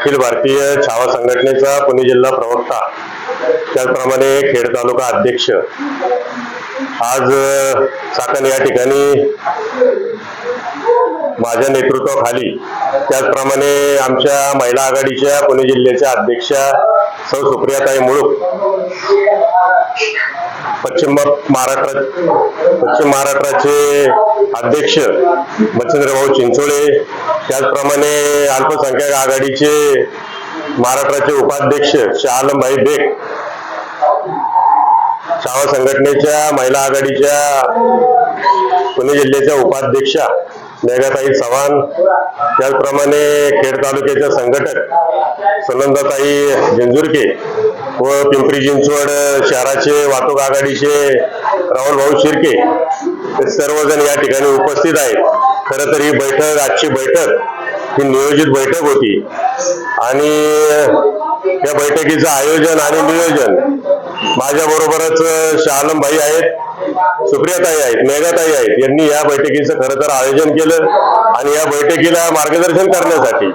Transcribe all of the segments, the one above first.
अखिल भारतीय छावा संघटनेचा पुणे जिल्हा प्रवक्ता त्याचप्रमाणे खेड तालुका अध्यक्ष. आज अ, चाकण या ठिकाणी माझ्या नेतृत्वाखाली त्याचप्रमाणे आमच्या महिला आघाडीच्या पुणे जिल्ह्याच्या अध्यक्षा सौ सुप्रियाताई मुळूक. पश्चिम महाराष्ट्र पश्चिम महाराष्ट्राचे अध्यक्ष मच्छिंद्रभाऊ चिंचोळे. त्याचप्रमाणे अल्पसंख्याक आघाडीचे महाराष्ट्राचे उपाध्यक्ष शहालमभाई बेग. शाळा संघटनेच्या महिला आघाडीच्या पुणे जिल्ह्याच्या उपाध्यक्षा मेघाताई चव्हाण त्याचप्रमाणे खेड तालुक्याच्या संघटक सुनंदाताई जिंजुरके व पिंपरी चिंचवड शहराचे वाहतूक आघाडीचे राहुल भाऊ शिर्के हे सर्वजण या ठिकाणी उपस्थित आहेत. खरं तर ही बैठक आजची बैठक ही नियोजित बैठक होती. आणि या बैठकीचं आयोजन आणि नियोजन माझ्या बरोबरच शहालम भाई आहेत सुप्रियाताई आहेत मेघाताई आहेत. यांनी या बैठकीचं खरं तर आयोजन केलं आणि या बैठकीला मार्गदर्शन करण्यासाठी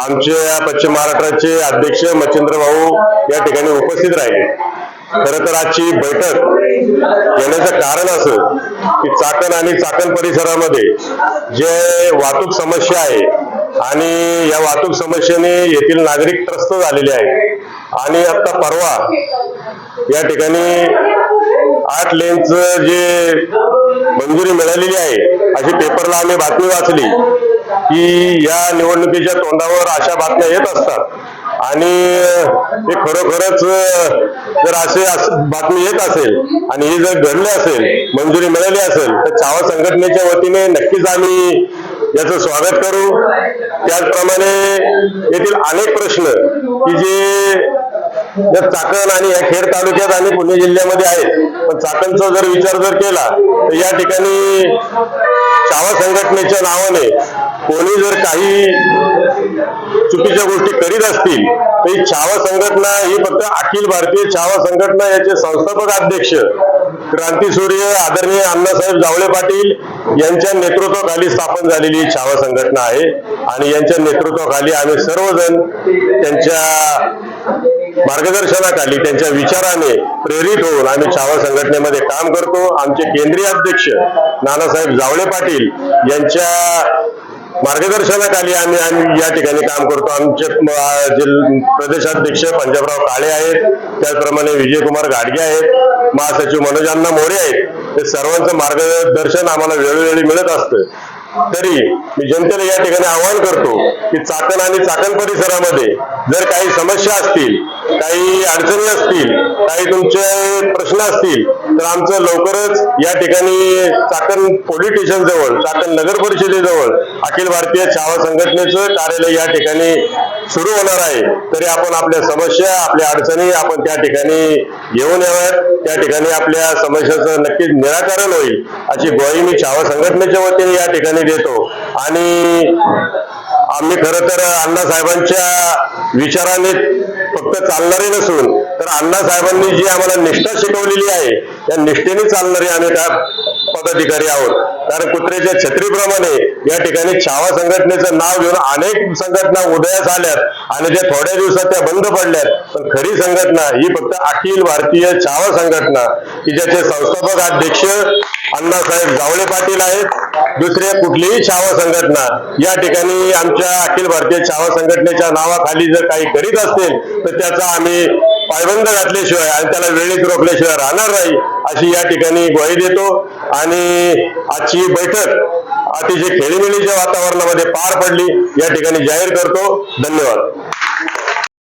आमचे पश्चिम महाराष्ट्राचे अध्यक्ष मच्छिंद्र भाऊ या ठिकाणी उपस्थित राहिले. खरं तर आजची बैठक येण्याचं कारण असं की चाकण आणि चाकण परिसरामध्ये जे वाहतूक समस्या आहे आणि या वाहतूक समस्येने येथील नागरिक त्रस्त झालेले आहेत. आणि आता परवा या ठिकाणी आठ लेनच जे मंजुरी मिळालेली आहे अशी पेपरला आम्ही बातमी वाचली की या निवडणुकीच्या तोंडावर अशा बातम्या येत असतात. आणि हे खरोखरच जर असे अस- बातमी येत असेल आणि हे जर घडले असेल मंजुरी मिळाली असेल तर चावा संघटनेच्या वतीने नक्कीच आम्ही याचं स्वागत करू. त्याचप्रमाणे येथील अनेक प्रश्न की जे या चाकण आणि या खेड तालुक्यात आणि पुणे जिल्ह्यामध्ये आहेत पण चाकणचा जर विचार जर केला तर या ठिकाणी चावा संघटनेच्या नावाने कोणी जर काही चुकीच्या गोष्टी करीत असतील तर ही छावा संघटना ही फक्त अखिल भारतीय छावा संघटना याचे संस्थापक अध्यक्ष क्रांतीसूर्य आदरणीय अण्णासाहेब जावळे पाटील यांच्या नेतृत्वाखाली स्थापन झालेली छावा संघटना आहे. आणि यांच्या नेतृत्वाखाली आम्ही सर्वजण त्यांच्या मार्गदर्शनाखाली त्यांच्या विचाराने प्रेरित होऊन आम्ही छावा संघटनेमध्ये काम करतो. आमचे केंद्रीय अध्यक्ष नानासाहेब जावळे पाटील यांच्या मार्गदर्शनाखाली आम्ही आम्ही या ठिकाणी काम करतो. आमचे प्रदेशाध्यक्ष पंजाबराव काळे आहेत त्याचप्रमाणे विजयकुमार गाडगे आहेत महासचिव मनोजांना मोरे आहेत. हे सर्वांचं मार्गदर्शन आम्हाला वेळोवेळी मिळत असतं. तरी मी जनतेला या ठिकाणी आवाहन करतो की चाकण आणि चाकण परिसरामध्ये जर काही समस्या असतील काही अडचणी असतील काही तुमचे प्रश्न असतील तर आमचं लवकरच या ठिकाणी चाकण पोलीस स्टेशन जवळ चाकण नगर परिषदेजवळ अखिल भारतीय छावा संघटनेचं कार्यालय या ठिकाणी सुरू होणार आहे. तरी आपण आपल्या समस्या आपल्या अडचणी आपण त्या ठिकाणी घेऊन याव्यात. त्या ठिकाणी आपल्या समस्याचं नक्कीच निराकरण होईल अशी ग्वाही मी छावा संघटनेच्या वतीने या ठिकाणी देतो. आणि आम्ही खरं तर अण्णासाहेबांच्या विचाराने फक्त चालणारे नसून तर अण्णासाहेबांनी जी आम्हाला निष्ठा शिकवलेली आहे त्या निष्ठेने चालणारे आम्ही त्या पदाधिकारी आहोत. कारण कुत्र्याच्या छत्रीप्रमाणे या ठिकाणी छावा संघटनेचं नाव घेऊन अनेक संघटना उदयास आल्यात आणि त्या थोड्या दिवसात त्या बंद पडल्यात. पण खरी संघटना ही फक्त अखिल भारतीय छावा संघटना की ज्याचे संस्थापक अध्यक्ष अण्णासाहेब जावळे पाटील आहेत दुसऱ्या कुठलीही छावा संघटना या ठिकाणी आमच्या अखिल भारतीय छावा संघटनेच्या नावाखाली जर काही करीत असतील तर त्याचा आम्ही पायबंद घातल्याशिवाय आणि त्याला वेळेत रोखल्याशिवाय राहणार नाही अशी या ठिकाणी ग्वाही देतो. आणि आजची बैठक अतिशय खेळीमेळीच्या वातावरणामध्ये पार पडली या ठिकाणी जाहीर करतो. धन्यवाद.